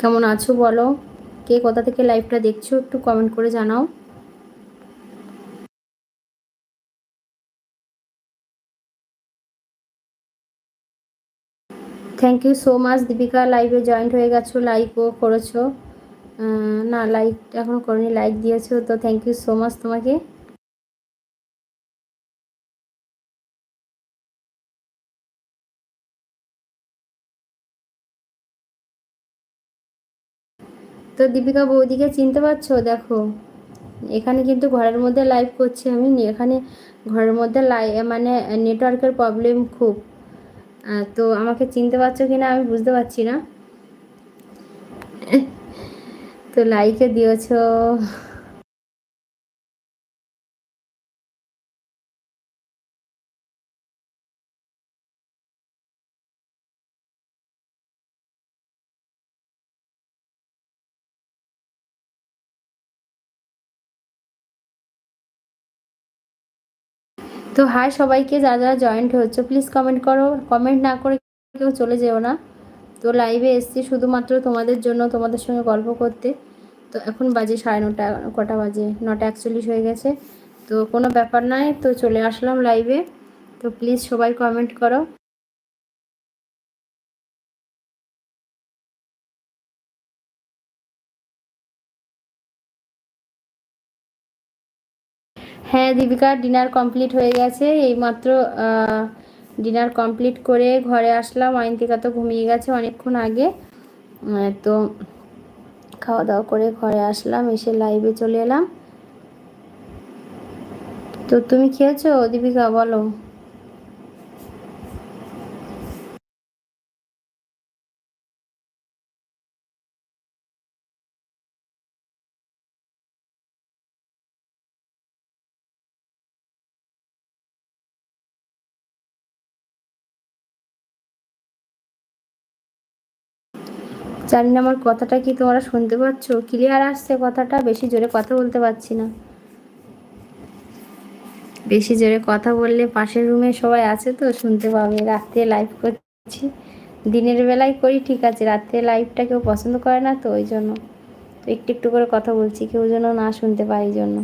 কেমন আছো বলো? কে কোথা থেকে লাইভটা দেখছ একটু কমেন্ট করে জানাও। Thank you so much Deepika লাইভে জয়েন্ট হয়ে গেছো লাইকও করেছ। না লাইক এখনও করিনি লাইক দিয়েছ, তো থ্যাংক ইউ সো মাচ তোমাকে। তো দীপিকা বৌদিকে চিনতে পারছ? দেখো। এখানে কিন্তু ঘরের মধ্যে লাইভ করছি আমি। এখানে ঘরের মধ্যে লাই মানে নেটওয়ার্কের প্রবলেম খুব। তো আমাকে চিনতে পারছ কি না আমি বুঝতে পারছি না। তো লাইকে দিয়েছ। তো হাই সবাইকে যা যা জয়েন্ট হচ্ছে প্লিজ কমেন্ট করো। কমেন্ট না করে কেউ চলে যেও না। তো লাইভে এসছি শুধুমাত্র তোমাদের জন্য, তোমাদের সঙ্গে গল্প করতে। তো এখন বাজে সাড়ে নটা, কটা বাজে? নটা একচল্লিশ হয়ে গেছে। তো কোনো ব্যাপার নয় তো চলে আসলাম লাইভে তো প্লিজ সবাই কমেন্ট করো। হ্যাঁ দীপিকা ডিনার কমপ্লিট হয়ে গেছে। এইমাত্র ডিনার কমপ্লিট করে ঘরে আসলাম। অয়ন্তিকা তো ঘুমিয়ে গেছে অনেকক্ষণ আগে। তো খাওয়া দাওয়া করে ঘরে আসলাম, এসে লাইভে চলে এলাম। তো তুমি খেয়েছো? দীপিকা, বলো। জানি না আমার কথাটা কি তোমরা শুনতে পাচ্ছ? ক্লিয়ার আসছে কথাটা? বেশি জোরে কথা বলতে পারছি না। বেশি জোরে কথা বললে পাশের রুমে সবাই আছে তো, শুনতে পাবে। রাত্রে লাইভ করছি। দিনের বেলায় করি, ঠিক আছে। রাত্রে লাইভটা কেউ পছন্দ করে না তো, ওই জন্য। তো একটু একটু করে কথা বলছি, কেউ যেন না শুনতে পায় এই জন্য।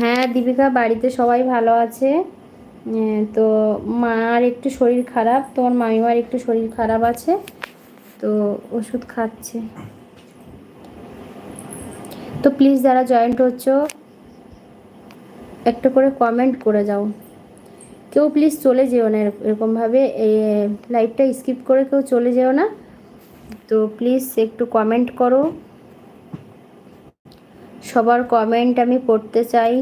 হ্যাঁ দীপিকা, বাড়িতে সবাই ভালো আছে? তো মার একটু শরীর খারাপ, তোমার মামিমার একটু শরীর খারাপ আছে, তো ওষুধ খাচ্ছে। তো প্লিজ যারা জয়েন্ট হচ্ছ, একটা করে কমেন্ট করে যাও। কেউ প্লিজ চলে যেও না এরকমভাবে লাইভটা স্কিপ করে কেউ চলে যেও না। তো প্লিজ একটু কমেন্ট করো। সবার কমেন্ট আমি পড়তে চাই।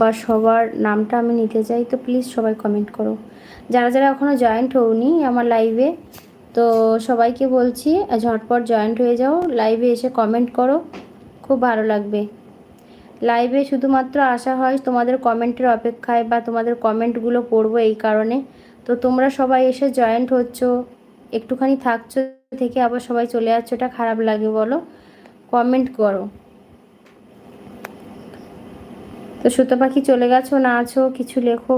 বা সবার নামটা আমি নিতে চাই, তো প্লিজ সবাই কমেন্ট করো। যারা যারা এখনও জয়েন্ট হওনি আমার লাইভে তো সবাইকে বলছি, ঝটপট জয়েন্ট হয়ে যাও লাইভে এসে কমেন্ট করো, খুব ভালো লাগবে। লাইভে শুধুমাত্র আসা হয় তোমাদের কমেন্টের অপেক্ষায় বা তোমাদের কমেন্টগুলো পড়ব এই কারণে। তো তোমরা সবাই এসে জয়েন্ট হচ্ছ, একটুখানি থাকছো, থেকে আবার সবাই চলে যাচ্ছ এটা খারাপ লাগে বলো। কমেন্ট করো। তো সুতো পাখি চলে গেছো, না আছো, কিছু লেখো।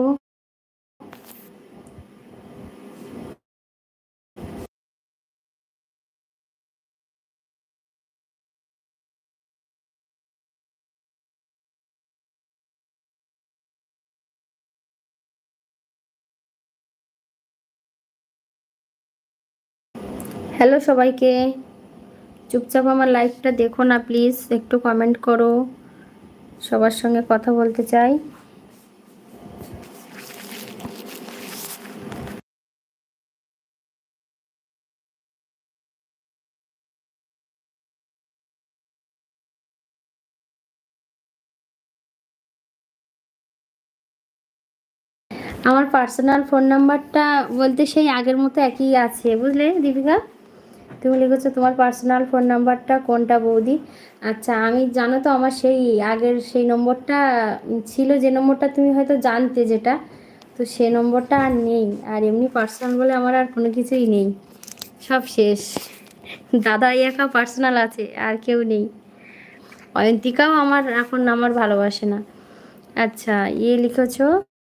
হ্যালো সবাইকে। চুপচাপ আমার লাইফটা দেখো না প্লিজ একটু কমেন্ট করো। সবার সঙ্গে কথা বলতে চাই। আমার পার্সোনাল ফোন নাম্বারটা বলতে সেই আগের মতো একই আছে, বুঝলে, দীপিকা? তুমি লিখেছো, তোমার পার্সোনাল ফোন নাম্বারটা কোনটা বৌদি? আচ্ছা আমি, জানো তো, আমার সেই আগের সেই নম্বরটা ছিল যে নম্বরটা তুমি হয়তো জানতে যেটা, তো সে নম্বরটা আর নেই। আর এমনি পার্সোনাল বলে আমার আর কোনো কিছুই নেই। সব শেষ। দাদা একা পার্সোনাল আছে, আর কেউ নেই। অয়ন্তিকাও আমার এখন আমার ভালোবাসে না। আচ্ছা ইয়ে লিখেছো?